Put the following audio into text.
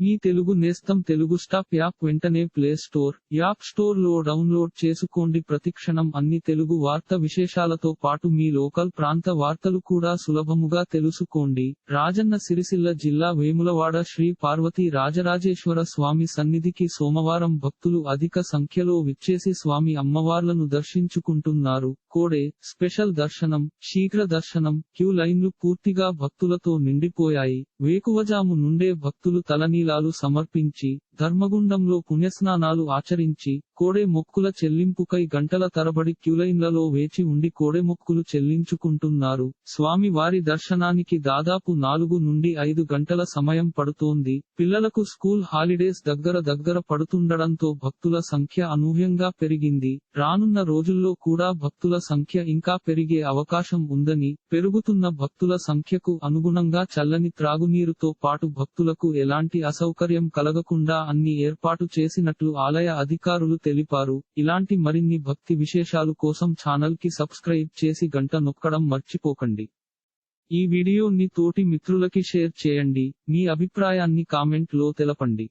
మీ తెలుగు నేస్తం Telugu stop app వెంటనే play store app స్టోర్లో డౌన్లోడ్ చేసుకోండి. ప్రతిక్షణం అన్ని తెలుగు వార్త విశేషాలతో పాటు మీ లోకల్ ప్రాంత వార్తలు కూడా సులభముగా తెలుసుకోండి. రాజన్న సిరిసిల్ల జిల్లా వేములవాడ శ్రీ పార్వతీ రాజరాజేశ్వర స్వామి సన్నిధికి సోమవారం భక్తులు అధిక సంఖ్యలో విచ్చేసి స్వామి అమ్మవార్లను దర్శించుకుంటున్నారు. కోడే స్పెషల్ దర్శనం శీఘ్ర దర్శనం క్యూ లైన్లు పూర్తిగా భక్తులతో నిండిపోయాయి. వేకువజాము నుండే భక్తులు తలనీలాలు సమర్పించి ధర్మగుండంలో పుణ్యస్నానాలు ఆచరించి కోడే మొక్కుల చెల్లింపుకై గంటల తరబడి క్యూలైన్లలో వేచి ఉండి కోడే మొక్కులు చెల్లించుకుంటున్నారు. స్వామి వారి దర్శనానికి దాదాపు నాలుగు నుండి ఐదు గంటల సమయం పడుతోంది. పిల్లలకు స్కూల్ హాలిడేస్ దగ్గర దగ్గర పడుతుండడంతో భక్తుల సంఖ్య అనూహ్యంగా పెరిగింది. రానున్న రోజుల్లో కూడా భక్తుల సంఖ్య ఇంకా పెరిగే అవకాశం ఉందని పెరుగుతున్న భక్తుల సంఖ్యకు అనుగుణంగా చల్లని త్రాగునీరుతో పాటు భక్తులకు ఎలాంటి అసౌకర్యం కలగకుండా అన్ని ఏర్పాటు చేసినట్లు ఆలయ అధికారులు తెలిపారు. ఇలాంటి మరిన్ని భక్తి విశేషాలు కోసం ఛానల్కి సబ్స్క్రైబ్ చేసి గంట నొక్కడం మర్చిపోకండి. ఈ వీడియోని తోటి మిత్రులకి షేర్ చేయండి. మీ అభిప్రాయాన్ని కామెంట్లో తెలపండి.